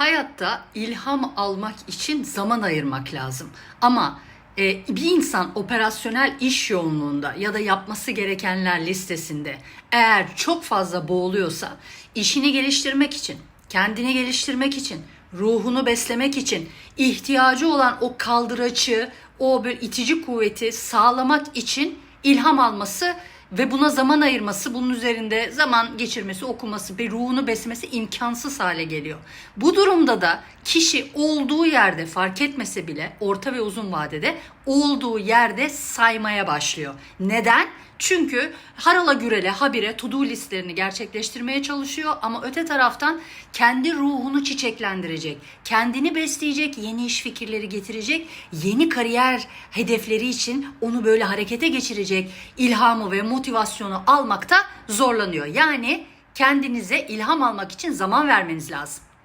Hayatta ilham almak için zaman ayırmak lazım. Ama e, bir insan operasyonel iş yoğunluğunda ya da yapması gerekenler listesinde eğer çok fazla boğuluyorsa işini geliştirmek için, kendini geliştirmek için, ruhunu beslemek için ihtiyacı olan o kaldıraçı, o böyle itici kuvveti sağlamak için ilham alması ve buna zaman ayırması, bunun üzerinde zaman geçirmesi, okuması ve ruhunu beslemesi imkansız hale geliyor. Bu durumda da kişi olduğu yerde fark etmese bile orta ve uzun vadede olduğu yerde saymaya başlıyor. Neden? Çünkü harala gürele habire to do listelerini gerçekleştirmeye çalışıyor ama öte taraftan kendi ruhunu çiçeklendirecek, kendini besleyecek, yeni iş fikirleri getirecek, yeni kariyer hedefleri için onu böyle harekete geçirecek ilhamı ve motivasyonu almakta zorlanıyor. Yani kendinize ilham almak için zaman vermeniz lazım.